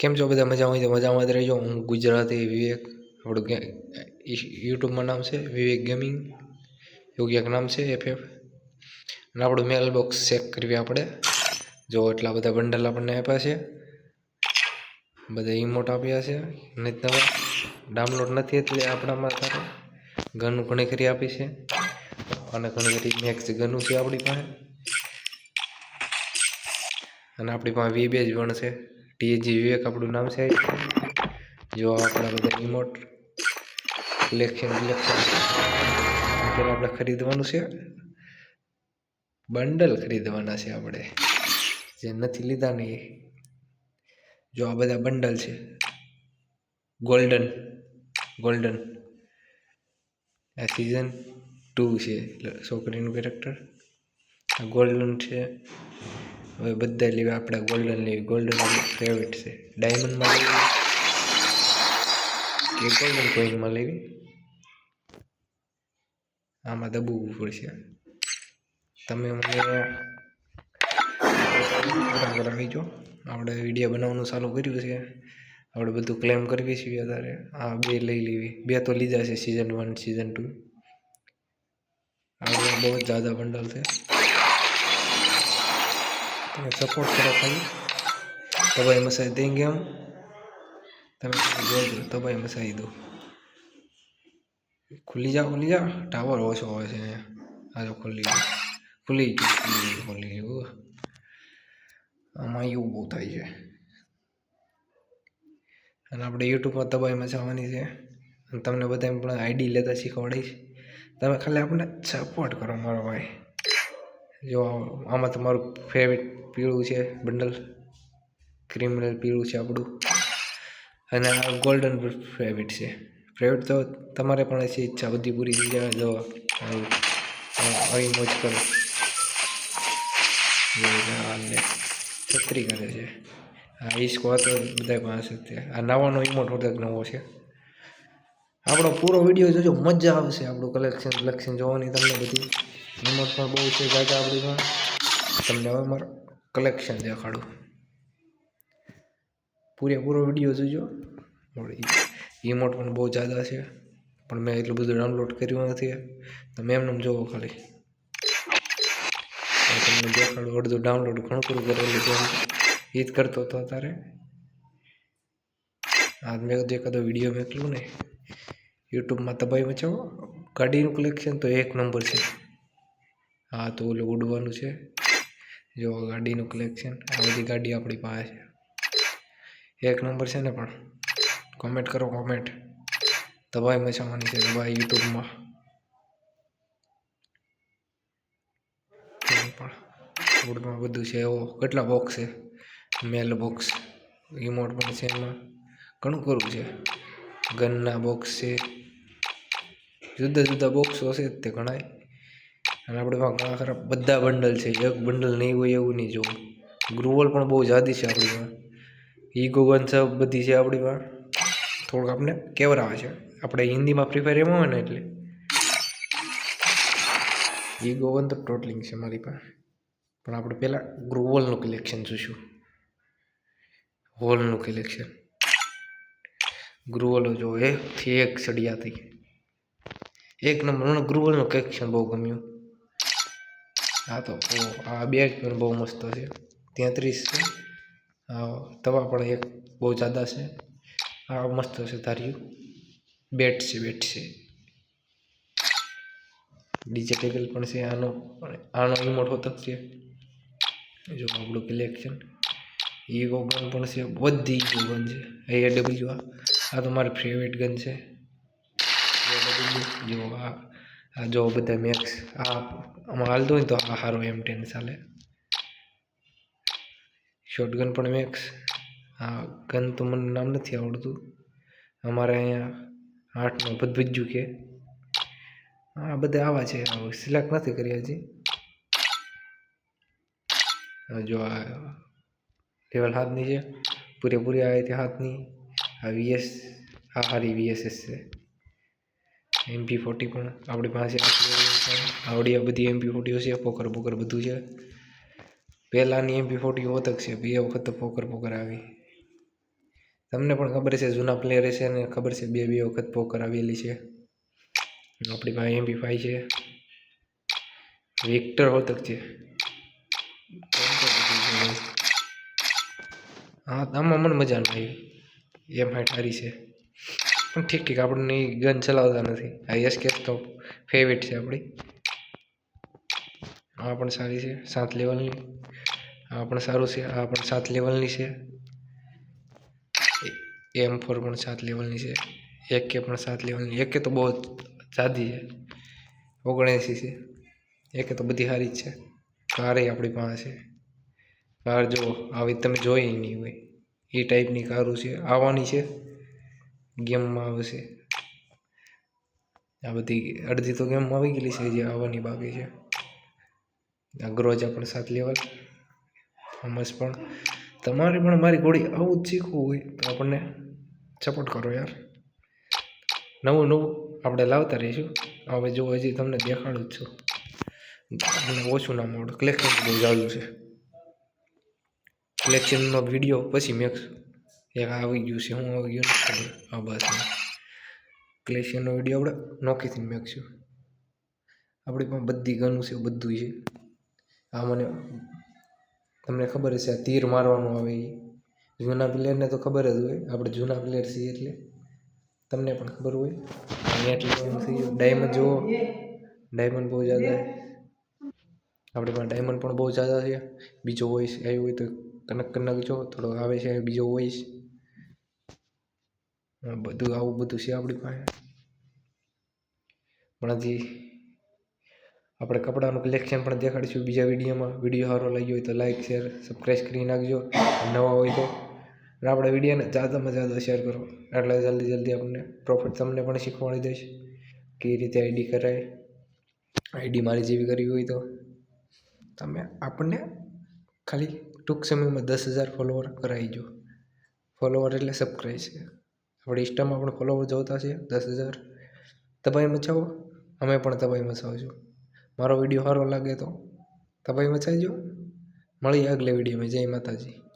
કેમ છો બધા મજા હોય તો મજામાં જ રહેજો. હું ગુજરાતી વિવેક આપણું યુટ્યુબમાં નામ છે, વિવેક ગેમિંગ એવું ક્યાંક નામ છે એફ એફ અને આપણું મેલ બોક્સ ચેક કરીએ આપણે જો એટલા બધા બંડલ આપણને આપ્યા છે. બધા ઇમોટ આપ્યા છે. નહીં તમે ડાઉનલોડ નથી એટલે આપણામાં તારે ઘણું ઘણી ખરી આપી છે. અને ઘણી ખરી મેક્સ ઘણું છે આપણી પાસે. અને આપણી પાસે વી બેજ પણ છે. ટીજી વિવેક આપણું નામ છે. જો આપણા બધા ઇમોટ ઇલેક્શન ઇલેક્શન અત્યારે આપણે ખરીદવાનું છે. બંડલ ખરીદવાના છે આપણે. જે નથી લીધા ને એ. જો આ બધા બંડલ છે. ગોલ્ડન ગોલ્ડન આ સિઝન ટુ છે છોકરીનું કેરેક્ટર આ ગોલ્ડન છે. હવે બધા લેવા આપણે ગોલ્ડન લેવી. ગોલ્ડન ફેવરેટ છે. ડાયમંડમાં લેવી કે ગોલ્ડન કોઈનમાં લેવી? આમાં દબવું પડશે. તમે મને બરાબર આવી જાઓ. આપણે વીડિયો બનાવવાનું ચાલુ કર્યું છે. આપણે બધું ક્લેમ કરવી છીએ અત્યારે. આ બે લઈ લેવી. બે તો લીધા છે સિઝન વન સિઝન ટુ આ બહુ જ જ્યાદા બંડલ છે. સપોર્ટ કરો ખાલી. તબાઈ મસાઈ દેંગે हम તમે જોજો તબાઈ મસાઈ દો. ખુલી જાઓ, ખુલ્લી જાઓ. ટાવર ઓછો હોય છે અહીંયા. આ જો ખુલી ગયું ખુલી ગયું ખુલી ગયું આમાં એવું બહુ થાય છે. અને આપણે યુટ્યુબમાં તબાઈ મચાવવાની છે. અને તમને બધા પણ આઈડી લેતા શીખવાડીશ. તમે ખાલી આપણને સપોર્ટ કરો મારો ભાઈ. જો આમાં તમારું ફેવરેટ પીળું છે બંડલ ક્રિમિનલ પીળું છે આપણું. અને આ ગોલ્ડન ફેવરેટ છે. ફેવરેટ તો તમારે પણ હશે, ઈચ્છા બધી પૂરી થઈ જાય. જો, આવું મોજ કરો. છત્રી કરે છે. આ ઈસ્કો હતો બધા પાસે આ નવાનો ઇમોટ વધક નવો છે. આપણો પૂરો વીડિયો જોજો, મજા આવશે આપણું કલેક્શન કલેક્શન જોવાની તમને બધી. ઇમોટ પણ બહુ છે જાજા આપણી પણ તમને હવે મારું કલેક્શન દેખાડું. પૂરેપૂરો વીડિયો જોજો. ઇમોટ પણ બહુ જ્યાદા છે. પણ મેં એટલું બધું ડાઉનલોડ કર્યું નથી. તમે એમને જોવો ખાલી. તમને દેખાડું, અડધું ડાઉનલોડ ઘણું પૂરું કરેલું છે. એ જ કરતો હતો અત્યારે. આજ મેં કીધું એકાદો વીડિયો મેકલું ને યુટ્યુબમાં તબાઈ મચાવો. ગાડીનું કલેક્શન તો એક નંબર છે. હા, તો ઓલું ઉડવાનું છે. જો ગાડીનું કલેક્શન આ બધી ગાડી આપણી પાસે છે. એક નંબર છે ને પણ કોમેન્ટ કરો કોમેન્ટ તબાઈ મચાવવાની છે દબાઈ યુટ્યુબમાં. પણ ફૂડમાં બધું છે. એવો કેટલા બોક્સ છે? મેલ બોક્સ રિમોટ પણ છે એમાં. ઘણું ખરું છે. ગનના બોક્સ છે. જુદા જુદા બોક્સો છે તે ઘણાય. અને આપણે ઘણા ખરા બધા બંડલ છે, એક બંડલ નહીં હોય એવું નહીં જોવું ગ્રુવલ પણ બહુ જાદી છે આપણી પાસે. ઈગો ગન બધી છે આપણી પાસે. થોડુંક આપણે કેવરાવે છે. આપણે હિન્દીમાં ફ્રી એમાં હોય ને એટલે. ઈગો વન તો ટોટલિંગ છે મારી પાસે. પણ આપણે પહેલાં ગ્રુવલનું કલેક્શન જોઈશું હોલનું કલેક્શન ગ્રુવલો જો એકથી એક સળિયા થઈ. એક નંબર મને ગ્રુવલનું કલેક્શન બહુ ગમ્યું. હા, તો આ બેગ પણ બહુ મસ્ત છે. તેત્રીસ છે. તવા પણ એક બહુ જ્યાદા છે. આ મસ્ત છે ધાર્યું. બેટ છે બેટ છે. ડીજે ટેબલ પણ છે, આનો આનો ઇમોટ હોતો છે. જો આપણું કલેક્શન ઈગો ગન પણ છે, બધી ઈગો ગન છે. એ ડબલ્યુ આ. તો મારી ફેવરેટ ગન છે. જો આ આ જો બધા મેક્સ, આ આમાં હાલતો હોય તો આ સારો એમ ટેન ચાલે. શોર્ટ ગન પણ મેક્સ. આ ગન તો મને નામ નથી આવડતું. અમારે અહીંયા આઠમાં ભદભજ્યું કે. આ બધા આવા છે સિલેક્ટ નથી કરી હજી. જો આ લેવલ હાથની છે, પૂરેપૂરી આવી તે હાથની. આ વીએસ આ હારી વીએસએસ છે. એમપી ફોર્ટી પણ આપણી પાસે આવડી આ બધી એમપી ફોર્ટીઓ છે પોકર પોકર બધું છે. પહેલાંની એમપી ફોર્ટી હોતક છે, બે વખત તો પોકર પોકર આવી. તમને પણ ખબર છે, જૂના પ્લેયર છે ને, ખબર છે, બે બે વખત પોકર આવેલી છે. આપણી પાસે એમપી ફાઈ છે. વિક્ટર હોતક છે. હા, આમાં મને મજા ન આવી. એમ હાઈ ઠારી છે. ઠીક ઠીક આપણને ગન ચલાવતા નથી. આ યસ કેસ તો ફેવરેટ છે આપણી. આ પણ સારી છે, સાત લેવલની આ પણ સારું છે, આ પણ સાત લેવલની છે. એમ ફોર પણ સાત લેવલની છે. એક કે પણ સાત લેવલની એક કે તો બહુ સાદી છે. ઓગણએંસી છે. એકે તો બધી સારી જ છે. કારે આપણી પાસે કાર જો, આવી તમે જોઈ નહીં હોય. એ ટાઈપની કારો છે. આવવાની છે. ગેમમાં આવશે આ બધી અડધી તો ગેમમાં આવી ગયેલી છે, જે આવવાની બાકી છે. આ પણ સાત લેવલ, હમસ પણ. તમારે પણ મારી ઘોડી આવું જ શીખવું હોય તો આપણને સપોર્ટ કરો યાર. નવું નવું આપણે લાવતા રહીશું. હવે જો હજી તમને દેખાડું જ છું. મને ઓછું ના મોડ. કલેક્શન બહુ જાજુ છે. કલેક્શનનો વીડિયો પછી મેક્સ એક આવી ગયું છે, હું આવી ગયું નથી આ બસ કલેક્શનનો વીડિયો આપણે નોખીથી મેકશું. આપણી પણ બધી ગનું છે બધું છે. આ મને તમને ખબર હશે, આ તીર મારવાનું આવે એ જૂના પ્લેયરને તો ખબર જ હોય, આપણે જૂના પ્લેયર છીએ એટલે. તમને પણ ખબર હોય. નેટ એટલે થઈ ગયું. ડાયમંડ જુઓ. ડાયમંડ બહુ જ્યાદા આપણે પણ ડાયમંડ પણ બહુ જ્યાદા છે. બીજો વોઇસ આવ્યો હોય તો કનક કનક જો, થોડો આવે છે, બીજો વોઇસ બધું આવું બધું છે આપણી પાસે. પણ હજી આપણે કપડાનું કલેક્શન પણ દેખાડીશું બીજા વિડીયોમાં. વીડિયો સારો લાગ્યો હોય તો લાઈક શેર સબસ્ક્રાઈબ કરી નાખજો. નવા હોય તો અને આપણા વિડીયોને જાદામાં જ્યાદા શેર કરો. એટલે જલ્દી જલ્દી આપણને પ્રોફિટ તમને પણ શીખવાડી દઈશ. કઈ રીતે આઈડી કરાય? આઈડી મારી જેવી કરવી હોય તો તમે આપણને ખાલી ટૂંક સમયમાં દસ હજાર ફોલોવર કરાવી જો ફોલોવર એટલે સબસ્ક્રાઈબ છે. આપણે ઇન્સ્ટામાં પણ ફોલોવર જોતા છે, દસ હજાર. તબાઈ મચાવો, અમે પણ તબાઈ મચાવજો. મારો વીડિયો સારો લાગે તો તબાઈ મચાવજો. મળીએ આગલે વિડીયોમાં. જય માતાજી.